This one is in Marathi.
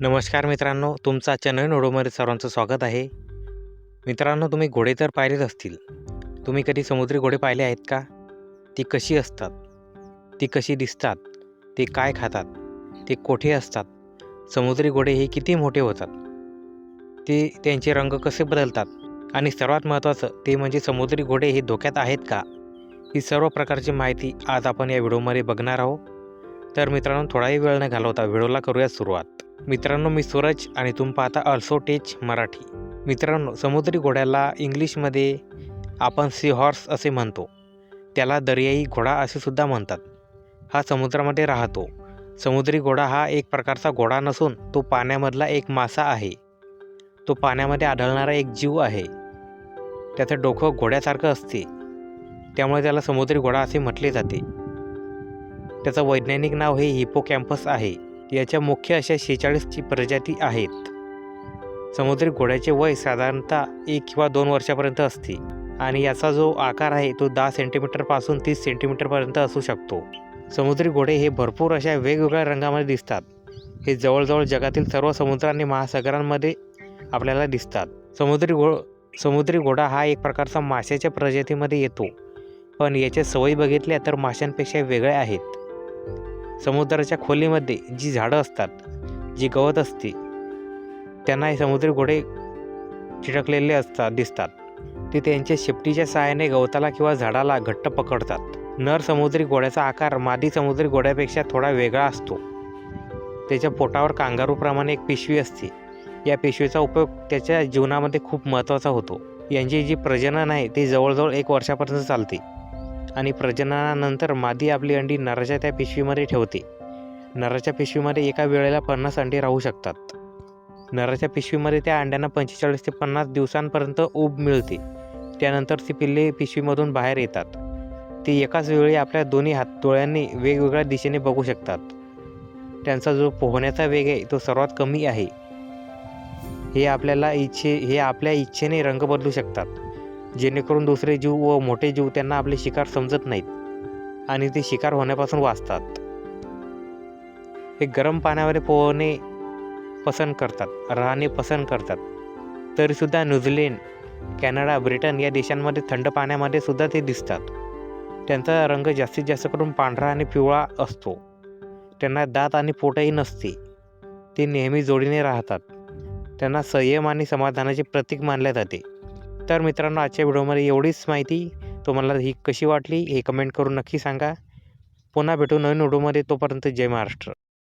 नमस्कार मित्रांनो तुमचा आजच्या ओडोमध्ये सर्वांचं स्वागत आहे. मित्रांनो तुम्ही घोडे तर पाहिलेच असतील. तुम्ही कधी समुद्री घोडे पाहिले आहेत का? ती कशी असतात? ती कशी दिसतात? ते काय खातात? ते कोठे असतात? समुद्री घोडे हे किती मोठे होतात? ते त्यांचे रंग कसे बदलतात? आणि सर्वात महत्त्वाचं ते म्हणजे समुद्री घोडे हे धोक्यात आहेत का? ही सर्व प्रकारची माहिती आज आपण या व्हिडिओमध्ये बघणार आहोत. तर मित्रांनो थोडाही वेळ न घालवता व्हिडिओला करूया सुरुवात. मित्रांनो मी सूरज आणि तुम्ही पाहता अल्सो टेच मराठी. मित्रांनो समुद्री घोड्याला इंग्लिशमध्ये आपण सी हॉर्स असे म्हणतो. त्याला दर्याई घोडा असे सुद्धा म्हणतात. हा समुद्रामध्ये राहतो. समुद्री घोडा हा एक प्रकारचा घोडा नसून तो पाण्यामधला एक मासा आहे. तो पाण्यामध्ये आढळणारा एक जीव आहे. त्याचं डोकं घोड्यासारखं असते. त्यामुळे त्याला समुद्री घोडा असे म्हटले जाते. त्याचं वैज्ञानिक नाव हे हिपोकॅम्पस आहे. याच्या मुख्य अशा शेहेचाळीसची प्रजाती आहेत. समुद्री घोड्याचे वय साधारणतः एक किंवा दोन वर्षापर्यंत असते आणि याचा जो आकार आहे तो दहा सेंटीमीटरपासून तीस सेंटीमीटरपर्यंत असू शकतो. समुद्री घोडे हे भरपूर अशा वेगवेगळ्या रंगामध्ये दिसतात. हे जवळजवळ जगातील सर्व समुद्र आणि महासागरांमध्ये आपल्याला दिसतात. समुद्री घो समुद्री घोडा हा एक प्रकारचा माशाच्या प्रजातीमध्ये येतो. पण याच्या सवयी बघितल्या तर माशांपेक्षा वेगळ्या आहेत. समुद्राच्या खोलीमध्ये जी झाडं असतात जी गवत असते त्यांना हे समुद्री घोडे चिटकलेले असतात दिसतात. ते त्यांच्या शेपटीच्या सहाय्याने गवताला किंवा झाडाला घट्ट पकडतात. नर समुद्री घोड्याचा आकार मादी समुद्री घोड्यापेक्षा थोडा वेगळा असतो. त्याच्या पोटावर कांगारूप्रमाणे एक पिशवी असते. या पिशवीचा उपयोग त्याच्या जीवनामध्ये खूप महत्त्वाचा होतो. यांची जी प्रजनन आहे ती जवळजवळ एक वर्षापर्यंत चालते. आणि प्रजननानंतर मादी आपली अंडी नराच्या त्या पिशवीमध्ये ठेवते. नराच्या पिशवीमध्ये एका वेळेला पन्नास अंडी राहू शकतात. नराच्या पिशवीमध्ये त्या अंड्यांना पंचेचाळीस ते पन्नास दिवसांपर्यंत ऊब मिळते. त्यानंतर ती पिल्ले पिशवीमधून बाहेर येतात. ती एकाच वेळी आपल्या दोन्ही हात डोळ्यांनी वेगवेगळ्या दिशेने बघू शकतात. त्यांचा जो पोहण्याचा वेग आहे तो सर्वात कमी आहे. हे आपल्याला इच्छे हे आपल्या इच्छेने रंग बदलू शकतात. जेणेकरून दुसरे जीव व मोठे जीव त्यांना आपले शिकार समजत नाहीत आणि ते शिकार होण्यापासून वाचतात. हे गरम पाण्यामध्ये पोहणे पसंत करतात राहणे पसंत करतात. तरीसुद्धा न्यूझीलंड कॅनडा ब्रिटन या देशांमध्ये थंड पाण्यामध्ये सुद्धा ते दिसतात. त्यांचा रंग जास्तीत जास्त करून पांढरा आणि पिवळा असतो. त्यांना दात आणि पोटही नसते. ते नेहमी जोडीने राहतात. त्यांना संयम आणि समाधानाचे प्रतीक मानले जाते. तर मित्रांनो आजच्या व्हिडिओमध्ये एवढीच माहिती. तुम्हाला ही कशी वाटली हे कमेंट करून नक्की सांगा. पुन्हा भेटू नवीन व्हिडिओमध्ये. तोपर्यंत जय महाराष्ट्र.